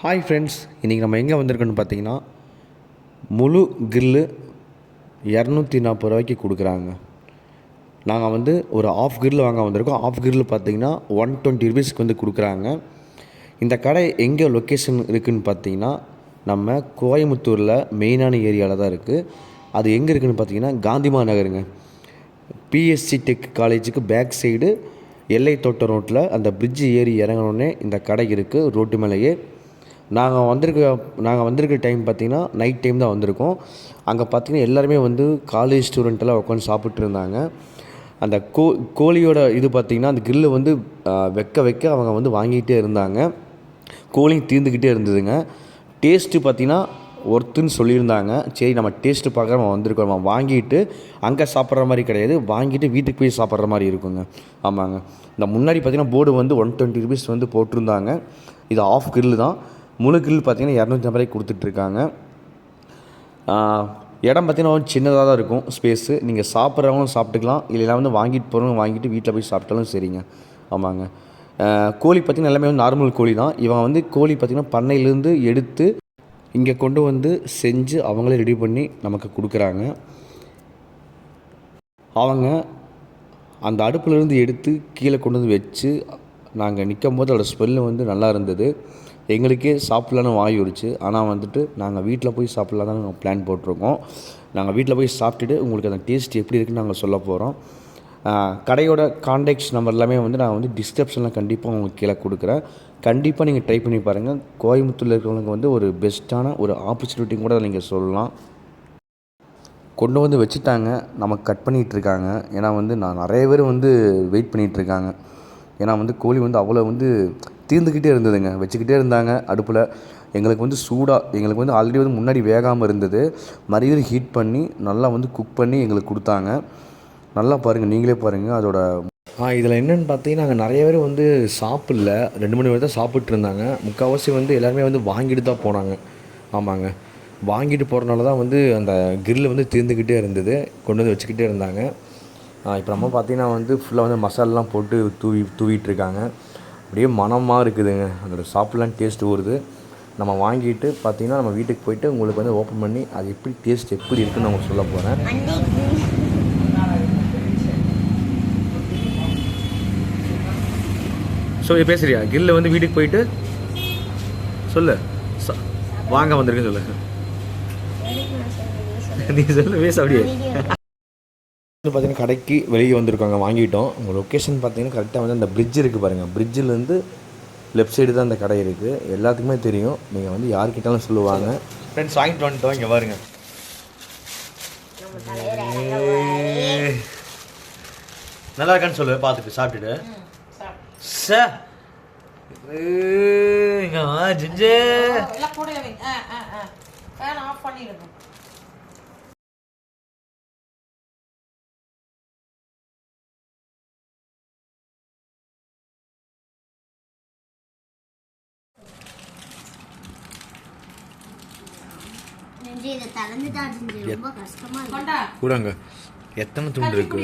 Hi friends இன்றைக்கி நம்ம எங்கே வந்திருக்கோன்னு பார்த்தீங்கன்னா முழு கிரில்லு இரநூத்தி நாற்பது ரூபாய்க்கு கொடுக்குறாங்க. நாங்கள் வந்து ஒரு ஆஃப் கிரில் வாங்க வந்திருக்கோம். ஆஃப் கிரில் பார்த்தீங்கன்னா ஒன் டுவெண்ட்டி ருபீஸ்க்கு வந்து கொடுக்குறாங்க. இந்த கடை எங்கே லொக்கேஷன் இருக்குதுன்னு பார்த்தீங்கன்னா நம்ம கோயம்புத்தூரில் மெயினான ஏரியாவில் தான் இருக்குது அது எங்கே இருக்குதுன்னு பார்த்தீங்கன்னா காந்திமா நகருங்க பிஎஸ்சி டெக் காலேஜுக்கு பேக் சைடு எல்லை தோட்ட ரோட்டில் அந்த பிரிட்ஜு ஏறி இறங்கினோடனே இந்த கடை இருக்குது ரோட்டு மேலேயே நாங்கள் வந்திருக்க நாங்கள் வந்திருக்க டைம் பார்த்தீங்கன்னா நைட் டைம் தான் வந்திருக்கோம். அங்கே பார்த்தீங்கன்னா எல்லாருமே வந்து காலேஜ் ஸ்டூடெண்ட்டெல்லாம் உட்காந்து சாப்பிட்டு இருந்தாங்க. அந்த கோ கோழியோட இது பார்த்திங்கன்னா அந்த கிரில்லு வந்து வெக்க வைக்க வைக்க அவங்க வந்து வாங்கிட்டே இருந்தாங்க. கோழியும் தீர்ந்துக்கிட்டே இருந்ததுங்க. டேஸ்ட்டு பார்த்திங்கன்னா ஒர்த்துன்னு சொல்லியிருந்தாங்க. சரி நம்ம டேஸ்ட்டு பார்க்க நம்ம வந்திருக்கோம். நம்ம வாங்கிட்டு அங்கே சாப்பிட்ற மாதிரி கிடையாது. வாங்கிட்டு வீட்டுக்கு போய் சாப்பிட்ற மாதிரி இருக்குங்க. ஆமாங்க. இந்த முன்னாடி பார்த்தீங்கன்னா போர்டு வந்து ஒன் டுவெண்ட்டி ருபீஸ் வந்து போட்டிருந்தாங்க. இது ஆஃப் கிரில் தான். முழு கிரில் பார்த்தீங்கன்னா இரநூத்தி ஐம்பது ரூபாய்க்கு கொடுத்துட்ருக்காங்க. இடம் பார்த்திங்கன்னா சின்னதாக தான் இருக்கும். ஸ்பேஸு நீங்கள் சாப்பிட்றவங்களும் சாப்பிட்டுக்கலாம். இல்லைனா வந்து வாங்கிட்டு போகிறவங்க வாங்கிட்டு வீட்டில் போய் சாப்பிட்டாலும் சரிங்க. ஆமாங்க. கோழி பார்த்திங்கன்னா எல்லாமே வந்து நார்மல் கோழி தான். இவங்க வந்து கோழி பார்த்திங்கன்னா பண்ணையிலேருந்து எடுத்து இங்கே கொண்டு வந்து செஞ்சு அவங்களே ரெடி பண்ணி நமக்கு கொடுக்குறாங்க. அவங்க அந்த அடுப்புலேருந்து எடுத்து கீழே கொண்டு வந்து வச்சு நாங்கள் நிற்கும் போது அதோடய ஸ்மெல்லு வந்து நல்லா இருந்தது. எங்களுக்கே சாப்பிட்லான்னு வாய் உரிச்சு ஆனால் வந்துட்டு நாங்கள் வீட்டில் போய் சாப்பிட்லாம் தான் நாங்கள் பிளான் போட்டிருக்கோம். நாங்கள் வீட்டில் போய் சாப்பிட்டுட்டு உங்களுக்கு அந்த டேஸ்ட் எப்படி இருக்குன்னு நாங்கள் சொல்ல போகிறோம் கடையோட கான்டாக்ட்ஸ் நம்பர் எல்லாமே வந்து நான் வந்து டிஸ்கிரிப்ஷனில் கண்டிப்பாக உங்களுக்கு கீழே கொடுக்குறேன். கண்டிப்பாக நீங்கள் ட்ரை பண்ணி பாருங்கள் கோயம்புத்தூரில் இருக்கிறவங்களுக்கு வந்து ஒரு பெஸ்ட்டான ஒரு ஆப்பர்ச்சுனிட்டி கூட நீங்கள் சொல்லலாம். கொண்டு வந்து வச்சுட்டாங்க. நமக்கு கட் பண்ணிகிட்டு இருக்காங்க. ஏன்னா வந்து நான் நிறைய பேர் வந்து வெயிட் பண்ணிகிட்டு இருக்காங்க. ஏன்னா வந்து கோழி வந்து அவ்வளோ வந்து தீர்ந்துக்கிட்டே இருந்ததுங்க. வச்சுக்கிட்டே இருந்தாங்க. அடுப்பில் எங்களுக்கு வந்து சூடாக எங்களுக்கு வந்து ஆல்ரெடி வந்து முன்னாடி வேகாமல் இருந்தது. மறுபடியும் ஹீட் பண்ணி நல்லா வந்து குக் பண்ணி எங்களுக்கு கொடுத்தாங்க. நல்லா பாருங்கள் நீங்களே பாருங்கள் அதோட ஆ இதில் என்னென்னு பார்த்தீங்கன்னா நாங்கள் நிறைய பேர் வந்து சாப்பிடல. ரெண்டு மணி வரை தான் சாப்பிட்டு இருந்தாங்க. முக்கால்வாசி வந்து எல்லாருமே வந்து வாங்கிட்டு தான் போனாங்க. ஆமாங்க. வாங்கிட்டு போகிறனால தான் வந்து அந்த கிரில் வந்து தீர்ந்துக்கிட்டே இருந்தது. கொண்டு வந்து வச்சுக்கிட்டே இருந்தாங்க. இப்போ நம்ம பார்த்தீங்கன்னா வந்து ஃபுல்லாக வந்து மசாலாலாம் போட்டு தூவி தூவிட்டுருக்காங்க அப்படியே மனமாக இருக்குதுங்க. அதோட சாப்பிட்லாம் டேஸ்ட் வருது நம்ம வாங்கிட்டு பார்த்தீங்கன்னா நம்ம வீட்டுக்கு போயிட்டு உங்களுக்கு வந்து ஓப்பன் பண்ணி அது எப்படி டேஸ்ட் எப்படி இருக்குன்னு நான் உங்களுக்கு சொல்ல போகிறேன் ஸோ இது பேசுறியா? கில்ல வந்து வீட்டுக்கு போயிட்டு சொல்லு. ச- வாங்க வந்திருக்கேன்னு சொல்லு. நீ சொல்லு பேச அப்படியே. வந்து பார்த்தீங்கன்னா கடைக்கு வெளியே வந்திருக்காங்க வாங்கிட்டோம். உங்கள் லொக்கேஷன் பார்த்தீங்கன்னா கரெக்டாக வந்து அந்த பிரிட்ஜ் இருக்குது பாருங்கள் பிரிட்ஜிலேருந்து லெஃப்ட் சைடு தான் அந்த கடை இருக்குது எல்லாத்துக்குமே தெரியும். நீங்கள் வந்து யார்கிட்டாலும் சொல்லுவாங்க. ஃப்ரெண்ட்ஸ் வாங்கிட்டு வந்துட்டோம். இங்கே பாருங்க. ஏய். நல்லா இருக்கான்னு சொல்லு. பார்த்துட்டு சாப்பிட்டுட்டு. சார் இங்க ஜிஞ்சே எல்லாம் கூட வைங்க ஆ ஆ ஆ ஃபேன் ஆஃப் பண்ணிடுங்க நெஞ்சு இதை தளர்ந்துட்டா நெஞ்சு ரொம்ப கஷ்டமா இருக்கு கொண்டா கூடங்க. எத்தனை துண்டு இருக்கு?